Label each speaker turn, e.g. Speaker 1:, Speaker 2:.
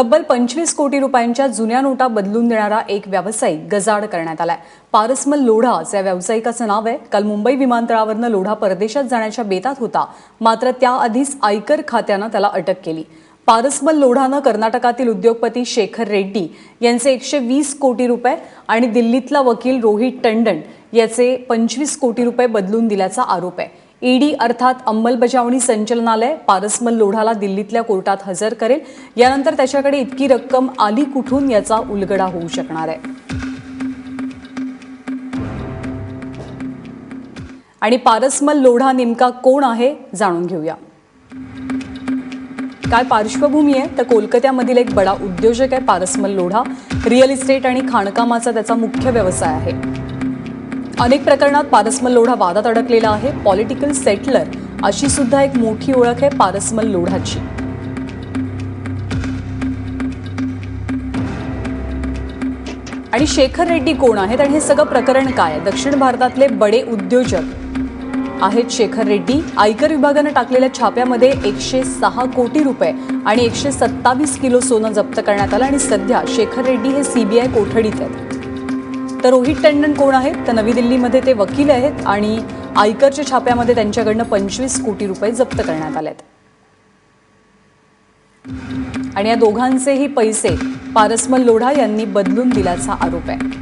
Speaker 1: तब्बल पंचवीस कोटी रुपयांच्या जुन्या नोटा बदलून देणारा एक व्यावसायिक गजाड करण्यात आलाय. पारसमल लोढा या व्यावसायिकाचं नाव आहे. काल मुंबई विमानतळावरनं लोढा परदेशात जाण्याच्या बेतात होता. मात्र त्याआधीच आयकर खात्यानं त्याला अटक केली. पारसमल लोढानं कर्नाटकातील उद्योगपती शेखर रेड्डी यांचे एकशे वीस कोटी रुपये आणि दिल्लीतला वकील रोहित टंडन याचे पंचवीस कोटी रुपये बदलून दिल्याचा आरोप आहे. ईडी अर्थात अंमलबजावणी संचलनालय पारसमल लोढाला दिल्लीतल्या कोर्टात हजर करेल. यानंतर त्याच्याकडे इतकी रक्कम आली कुठून याचा उलगडा होऊ शकणार आहे. आणि पारसमल लोढा नेमका कोण आहे जाणून घेऊया. काय पार्श्वभूमी आहे? तर कोलकात्यामधील एक बडा उद्योजक आहे पारसमल लोढा. रिअल इस्टेट आणि खाणकामाचा त्याचा मुख्य व्यवसाय आहे. अनेक प्रकरणात पारसमल लोढा वादात अडकलेला आहे. पॉलिटिकल सेटलर अशी सुद्धा एक मोठी ओळख आहे पारसमल लोढाची. आणि शेखर रेड्डी कोण आहेत आणि हे सगळं प्रकरण काय? दक्षिण भारतातले बडे उद्योजक आहेत शेखर रेड्डी. आयकर विभागानं टाकलेल्या छाप्यामध्ये एकशे सहा कोटी रुपये आणि एकशे सत्तावीस किलो सोनं जप्त करण्यात आलं आणि सध्या शेखर रेड्डी हे सीबीआय कोठडीत आहेत. तर रोहित टंडन कोण आहेत? तर नवी दिल्लीमध्ये ते वकील आहेत आणि आयकरच्या छाप्यामध्ये त्यांच्याकडनं पंचवीस कोटी रुपये जप्त करण्यात आलेत. आणि या दोघांचेही पैसे पारसमल लोढा यांनी बदलून दिल्याचा आरोप आहे.